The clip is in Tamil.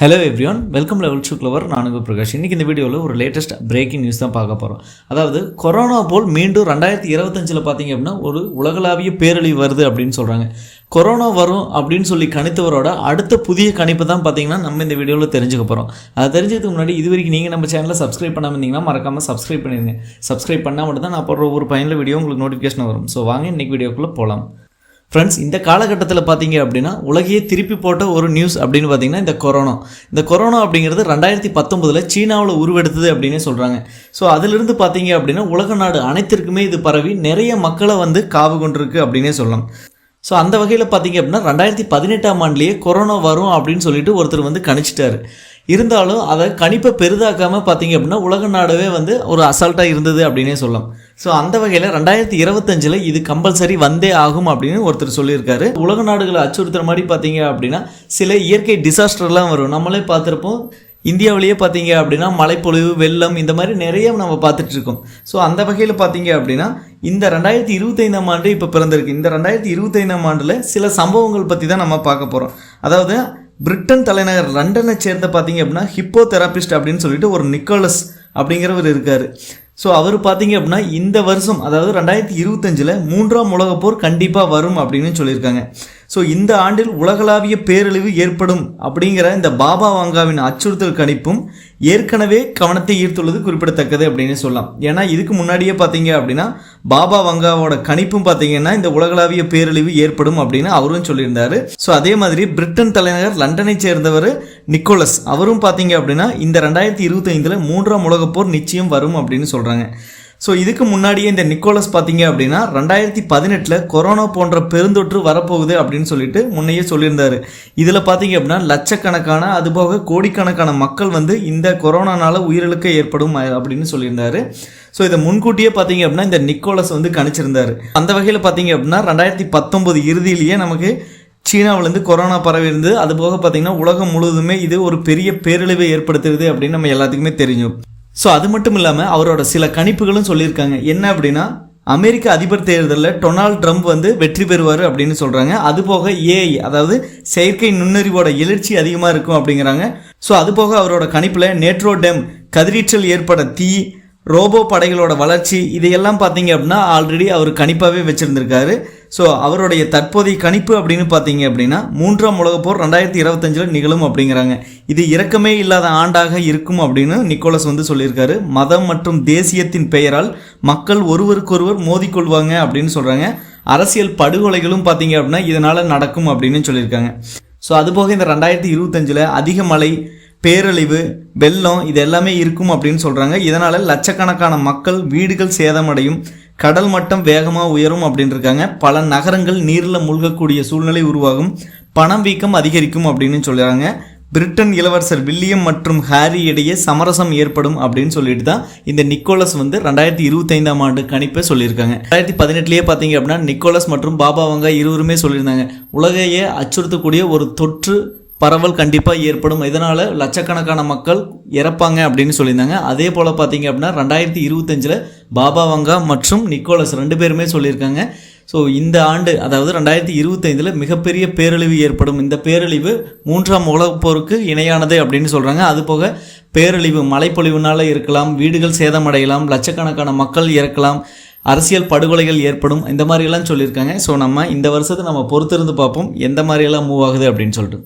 Hello everyone welcome level to clever நானுங்க பிரகாஷ். இன்றைக்கி இந்த வீடியோவில் ஒரு லேட்டஸ்ட் பிரேக்கிங் நியூஸ் தான் பார்க்க போகிறோம் அதாவது கொரோனா போல் மீண்டும் ரெண்டாயிரத்தி இருபத்தஞ்சில் பார்த்தீங்க அப்படின்னா ஒரு உலகளாவிய பேரழிவு வருது அப்படின்னு சொல்கிறாங்க கொரோனா வரும் அப்படின்னு சொல்லி கணித்தவரோட அடுத்த புதிய கணிப்பு தான் பார்த்தீங்கன்னா நம்ம இந்த வீடியோவில் தெரிஞ்சுக்க போகிறோம் அது தெரிஞ்சதுக்கு முன்னாடி இது வரைக்கும் நீங்கள் நம்ம சேனலில் சப்ஸ்கிரைப் பண்ணாமல் இருந்தீங்கன்னா மறக்காமல் சப்ஸ்கிரைப் பண்ணிடுங்க. சப்ஸ்கிரைப் பண்ணால் மட்டும் தான் நான் போடுற ஒரு பயனில் வீடியோ உங்களுக்கு நோட்டிஃபிகேஷன் வரும். ஸோ வாங்க இன்றைக்கி வீடியோக்குள்ளே போகலாம் ஃப்ரெண்ட்ஸ் இந்த காலகட்டத்தில் பார்த்தீங்க அப்படின்னா உலகையே திருப்பி போட்ட ஒரு நியூஸ் அப்படின்னு பார்த்தீங்கன்னா இந்த கொரோனா இந்த கொரோனா அப்படிங்கிறது ரெண்டாயிரத்தி பத்தொம்பதில் சீனாவில் உருவெடுத்தது அப்படின்னு சொல்கிறாங்க ஸோ அதிலிருந்து பார்த்தீங்க அப்படின்னா உலக நாடு அனைத்திற்குமே இது பரவி நிறைய மக்களை வந்து காவு கொண்டிருக்கு அப்படின்னே சொல்லலாம். ஸோ அந்த வகையில் பார்த்தீங்க அப்படின்னா ரெண்டாயிரத்தி பதினெட்டாம் ஆண்டுலேயே கொரோனா வரும் அப்படின்னு சொல்லிட்டு ஒருத்தர் வந்து கணிச்சிட்டாரு. இருந்தாலும் அதை கணிப்பை பெரிதாக்காமல் பார்த்தீங்க அப்படின்னா உலக நாடவே வந்து ஒரு அசால்ட்டாக இருந்தது அப்படின்னே சொல்லலாம். ஸோ அந்த வகையில் ரெண்டாயிரத்தி இருபத்தஞ்சில் இது கம்பல்சரி வந்தே ஆகும் அப்படின்னு ஒருத்தர் சொல்லியிருக்காரு. உலக நாடுகளை அச்சுறுத்துற மாதிரி பார்த்தீங்க அப்படின்னா சில இயற்கை டிசாஸ்டர்லாம் வரும். நம்மளே பார்த்துருப்போம். இந்தியாவிலேயே பார்த்தீங்க அப்படின்னா மழைப்பொழிவு வெள்ளம் இந்த மாதிரி நிறைய நம்ம பார்த்துட்ருக்கோம். ஸோ அந்த வகையில் பார்த்தீங்க அப்படின்னா இந்த ரெண்டாயிரத்தி இருபத்தைந்தாம் ஆண்டு இப்போ பிறந்திருக்கு. இந்த ரெண்டாயிரத்தி இருபத்தைந்தாம் ஆண்டில் சில சம்பவங்கள் பற்றி தான் நம்ம பார்க்க போகிறோம் அதாவது பிரிட்டன் தலைநகர் லண்டனை சேர்ந்த பார்த்தீங்க அப்படின்னா ஹிப்போ தெராபிஸ்ட் அப்படின்னு சொல்லிட்டு ஒரு நிக்கோலஸ் அப்படிங்கிறவர் இருக்கார். ஸோ அவர் பார்த்தீங்க அப்படின்னா இந்த வருஷம் அதாவது ரெண்டாயிரத்தி இருபத்தஞ்சில் மூன்றாம் உலகப்போர் கண்டிப்பாக வரும் அப்படின்னு சொல்லியிருக்காங்க. ஸோ இந்த ஆண்டில் உலகளாவிய பேரழிவு ஏற்படும் அப்படிங்கிற இந்த பாபா வாங்காவின் அச்சுறுத்தல் கணிப்பும் ஏற்கனவே கவனத்தை ஈர்த்துள்ளது குறிப்பிடத்தக்கது அப்படின்னு சொல்லலாம். ஏன்னா இதுக்கு முன்னாடியே பார்த்தீங்க அப்படின்னா பாபா வங்காவோட கணிப்பும் பார்த்தீங்கன்னா இந்த உலகளாவிய பேரழிவு ஏற்படும் அப்படின்னு அவரும் சொல்லியிருந்தாரு. ஸோ அதே மாதிரி பிரிட்டன் தலைநகர் லண்டனை சேர்ந்தவர் நிக்கோலஸ் அவரும் பார்த்தீங்க அப்படின்னா இந்த ரெண்டாயிரத்தி இருபத்தைந்தில் மூன்றாம் உலகப்போர் நிச்சயம் வரும் அப்படின்னு சொல்கிறாங்க ஸோ இதுக்கு முன்னாடியே இந்த நிக்கோலஸ் பார்த்தீங்க அப்படின்னா ரெண்டாயிரத்தி பதினெட்டில் கொரோனா போன்ற பெருந்தொற்று வரப்போகுது அப்படின்னு சொல்லிட்டு முன்னையே சொல்லியிருந்தார். இதில் பார்த்தீங்க அப்படின்னா லட்சக்கணக்கான அதுபோக கோடிக்கணக்கான மக்கள் வந்து இந்த கொரோனானால உயிரிழக்க ஏற்படும் அப்படின்னு சொல்லியிருந்தாரு. ஸோ இதை முன்கூட்டியே பார்த்தீங்க அப்படின்னா இந்த நிக்கோலஸ் வந்து கணிச்சிருந்தார். அந்த வகையில் பார்த்தீங்க அப்படின்னா ரெண்டாயிரத்தி பத்தொம்போது இறுதியிலேயே நமக்கு சீனாவிலேருந்து கொரோனா பரவி இருந்து அது போக பார்த்தீங்கன்னா உலகம் முழுவதுமே இது ஒரு பெரிய பேரழிவை ஏற்படுத்துறது அப்படின்னு நம்ம எல்லாத்துக்குமே தெரியும். ஸோ அது மட்டும் இல்லாமல் அவரோட சில கணிப்புகளும் சொல்லியிருக்காங்க. என்ன அப்படின்னா அமெரிக்க அதிபர் தேர்தலில் டொனால்ட் ட்ரம்ப் வந்து வெற்றி பெறுவார் அப்படின்னு சொல்கிறாங்க அது போக ஏஐ அதாவது செயற்கை நுண்ணறிவோட எழுச்சி அதிகமாக இருக்கும் அப்படிங்கிறாங்க. ஸோ அது போக அவரோட கணிப்பில் நேட்ரோ டேம் கதிரீச்சல் ஏற்பட தீ ரோபோ படைகளோட வளர்ச்சி இதையெல்லாம் பார்த்தீங்க அப்படின்னா ஆல்ரெடி அவர் கணிப்பாகவே வச்சுருந்துருக்காரு. ஸோ அவருடைய தற்போதைய கணிப்பு அப்படின்னு பார்த்தீங்க அப்படின்னா மூன்றாம் உலகப் போர் ரெண்டாயிரத்தி இருபத்தஞ்சில் நிகழும் அப்படிங்கிறாங்க. இது இறக்கமே இல்லாத ஆண்டாக இருக்கும் அப்படின்னு நிக்கோலஸ் வந்து சொல்லியிருக்காரு. மதம் மற்றும் தேசியத்தின் பெயரால் மக்கள் ஒருவருக்கொருவர் மோதிக்கொள்வாங்க அப்படின்னு சொல்கிறாங்க அரசியல் படுகொலைகளும் பார்த்தீங்க அப்படின்னா இதனால் நடக்கும் அப்படின்னு சொல்லியிருக்காங்க. ஸோ அதுபோக இந்த ரெண்டாயிரத்தி இருபத்தஞ்சில் அதிக மழை பேரழிவு வெள்ளம் இது எல்லாமே இருக்கும் அப்படின்னு சொல்கிறாங்க இதனால் லட்சக்கணக்கான மக்கள் வீடுகள் சேதமடையும். கடல் மட்டம் வேகமாக உயரும் அப்படின்னு இருக்காங்க பல நகரங்கள் நீரில் மூழ்கக்கூடிய சூழ்நிலை உருவாகும். பணம் வீக்கம் அதிகரிக்கும் அப்படின்னு சொல்கிறாங்க பிரிட்டன் இளவரசர் வில்லியம் மற்றும் ஹாரி இடையே சமரசம் ஏற்படும் அப்படின்னு சொல்லிட்டு தான் இந்த நிக்கோலஸ் வந்து ரெண்டாயிரத்தி இருபத்தைந்தாம் ஆண்டு கணிப்பை சொல்லியிருக்காங்க. ரெண்டாயிரத்தி பதினெட்டுலேயே பார்த்தீங்க அப்படின்னா நிக்கோலஸ் மற்றும் பாபா வங்கா இருவருமே சொல்லியிருந்தாங்க. உலகையே அச்சுறுத்தக்கூடிய ஒரு தொற்று பரவல் கண்டிப்பாக ஏற்படும். இதனால் லட்சக்கணக்கான மக்கள் இறப்பாங்க அப்படின்னு சொல்லியிருந்தாங்க. அதே போல் பார்த்தீங்க அப்படின்னா ரெண்டாயிரத்தி இருபத்தஞ்சில் பாபா வங்கா மற்றும் நிக்கோலஸ் ரெண்டு பேருமே சொல்லியிருக்காங்க. ஸோ இந்த ஆண்டு அதாவது ரெண்டாயிரத்தி இருபத்தைந்தில் மிகப்பெரிய பேரழிவு ஏற்படும். இந்த பேரழிவு மூன்றாம் உலகப் போருக்கு இணையானது அப்படின்னு சொல்கிறாங்க அதுபோக பேரழிவு மழைப்பொழிவுனால இருக்கலாம் வீடுகள் சேதமடையலாம் லட்சக்கணக்கான மக்கள் இறக்கலாம் அரசியல் படுகொலைகள் ஏற்படும். இந்த மாதிரியெல்லாம் சொல்லியிருக்காங்க. ஸோ நம்ம இந்த வருஷத்தை நம்ம பொறுத்திருந்து பார்ப்போம். எந்த மாதிரியெல்லாம் மூவ் ஆகுது அப்படின்னு சொல்லிட்டு.